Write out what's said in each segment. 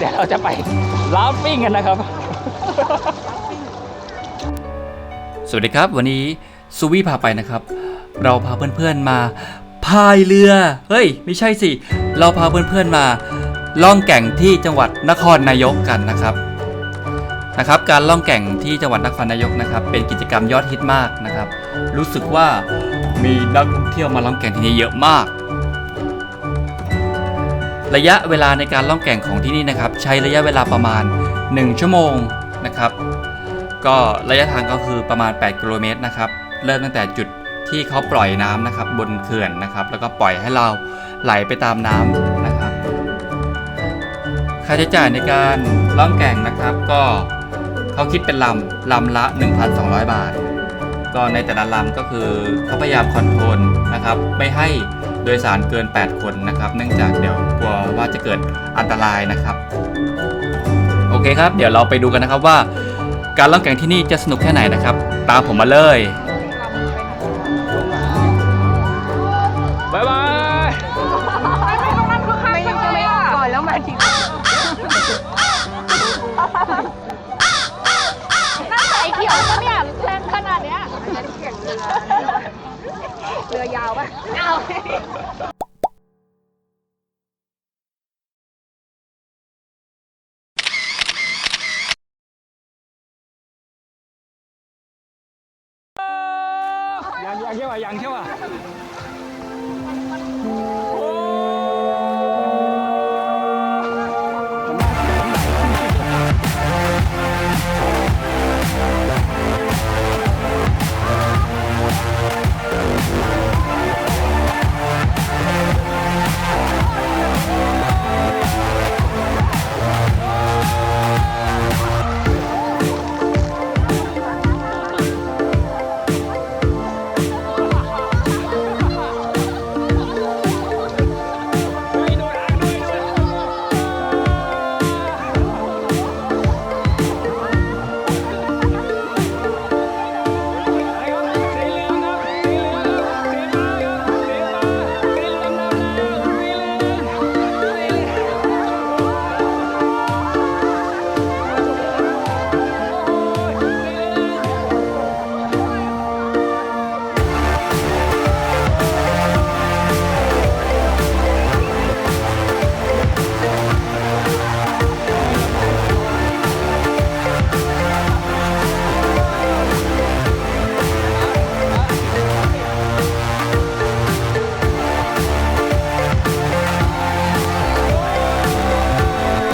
เดี๋ยวเราจะไปลาฟปิ้งกันนะครับ สวัสดีครับ วันนี้ซูวี่พาไปนะครับ เราพาเพื่อนๆมาพายเรือ เฮ้ย ไม่ใช่สิ เราพาเพื่อนๆมาล่องแก่งที่จังหวัดนครนายกกันนะครับนะครับ การล่องแก่งที่จังหวัดนครนายกนะครับ เป็นกิจกรรมยอดฮิตมากนะครับ รู้สึกว่ามีนักท่องเที่ยวมาล่องแก่งที่นี่เยอะมาก ระยะเวลาในการล่องแก่งของที่นี่นะครับ ใช้ระยะเวลาประมาณ 1 ชั่วโมงนะครับ ก็ระยะทางก็คือประมาณ 8 กิโลเมตรนะครับ เริ่มตั้งแต่จุดที่เขาปล่อยน้ำนะครับ บนเขื่อนนะครับ แล้วก็ปล่อยให้เราไหลไปตามน้ำนะครับค่าใช้จ่ายในการล่องแก่งนะครับ ก็เขาคิดเป็นลำลำละ 1,200 บาท ก็ในแต่ละลำก็คือเขาพยายามคอนโทรลนะครับไม่ให้ โดยสารเกิน 8 คนนะครับ เนื่องจากเดี๋ยวกลัวว่าจะเกิดอันตรายนะครับ โอเคครับ เดี๋ยวเราไปดูกันนะครับว่า การล่องแก่งที่นี่จะสนุกแค่ไหนนะครับ ตามผมมาเลย ยังยังใช่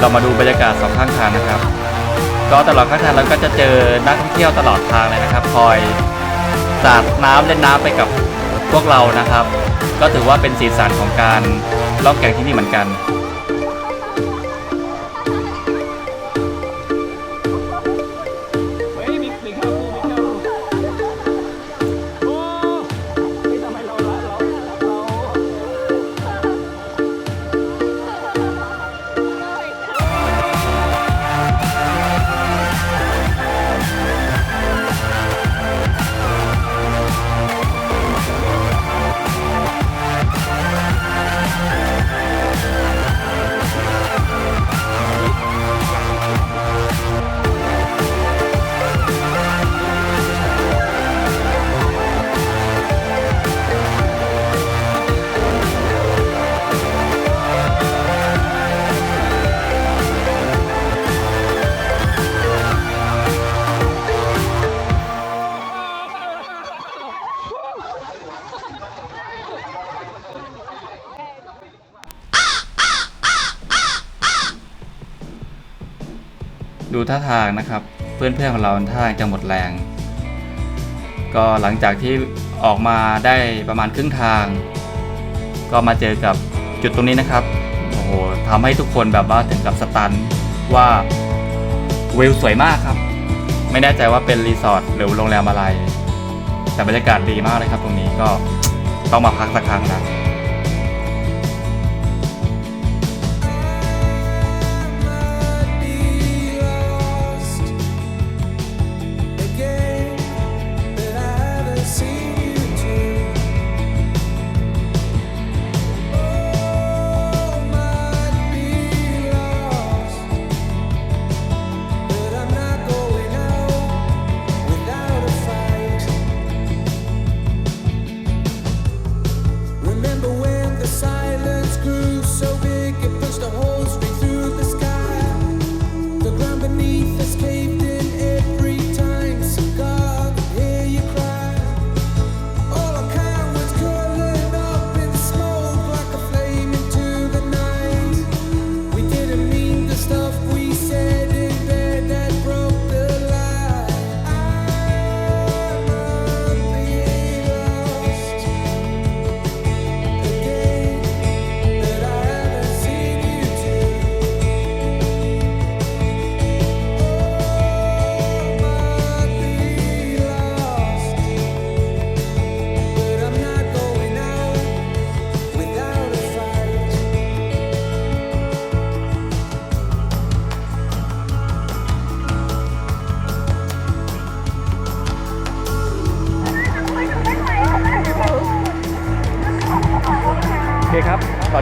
เรามาดูบรรยากาศสองข้างทางนะครับ ก็ตลอดข้างทางเราก็จะเจอนักท่องเที่ยวตลอดทางเลยนะครับ คอยสาดน้ำเล่นน้ำไปกับพวกเรานะครับ ก็ถือว่าเป็นสีสันของการล่องแก่งที่นี่เหมือนกัน ดูท่าทางนะครับ เพื่อนๆของเราท่าทางจะหมดแรง ก็หลังจากที่ออกมาได้ประมาณครึ่งทาง ก็มาเจอกับจุดตรงนี้นะครับโอ้โหทำให้ทุกคนแบบว่าถึงกับสตันว่าวิวสวยมากครับ ไม่แน่ใจว่าเป็นรีสอร์ทหรือโรงแรมอะไร แต่บรรยากาศดีมากเลยครับตรงนี้ก็ต้องมาพักสักครั้งนะ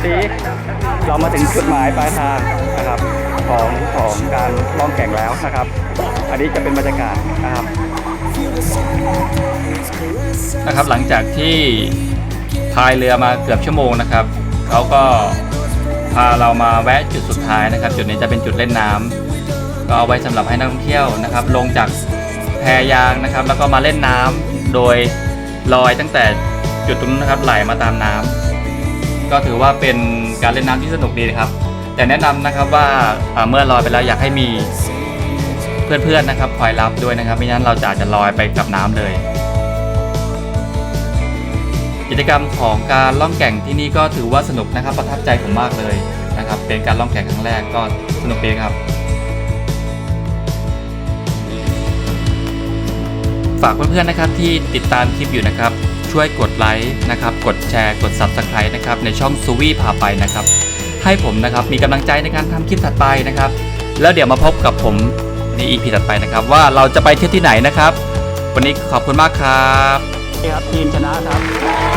นี้ เรามาถึงจุดหมายปลายทางนะครับของของการล่องแก่งแล้วนะครับ อันนี้จะเป็นบรรยากาศนะครับนะครับหลังจากที่พายเรือมาเกือบชั่วโมงนะครับเขาก็พาเรามาแวะจุดสุดท้ายนะครับ จุดนี้จะเป็นจุดเล่นน้ำก็เอาไว้สำหรับให้นักท่องเที่ยวนะครับ ลงจากแพยางนะครับ แล้วก็มาเล่นน้ำโดยลอยตั้งแต่จุดตรงนู้นนะครับไหลมาตามน้ำ ก็ถือว่าเป็นการเล่นน้ำที่สนุกดีนะครับ แต่แนะนำนะครับว่าอ่าเมื่อลอยไปแล้วอยากให้มีเพื่อนๆนะครับคอยรับด้วยนะครับไม่งั้นเราจะอาจจะลอยไปกับน้ำเลย กิจกรรมของการล่องแก่งที่นี่ก็ถือว่าสนุกนะครับประทับใจผมมากเลยนะครับ เป็นการล่องแก่งครั้งแรกก็สนุกดีครับฝากเพื่อนๆนะครับที่ติดตามคลิปอยู่นะครับ ช่วยกดไลค์นะครับ กดแชร์ กด Subscribe นะครับ ในช่องซูวี่พาไปนะครับ ให้ผมนะครับมีกำลังใจในการทำคลิปถัดไปนะครับ แล้วเดี๋ยวมาพบกับผมใน EP ถัดไปนะครับ ว่าเราจะไปเที่ยวที่ไหนนะครับ วันนี้ขอบคุณมากครับ ครับทีมชนะครับ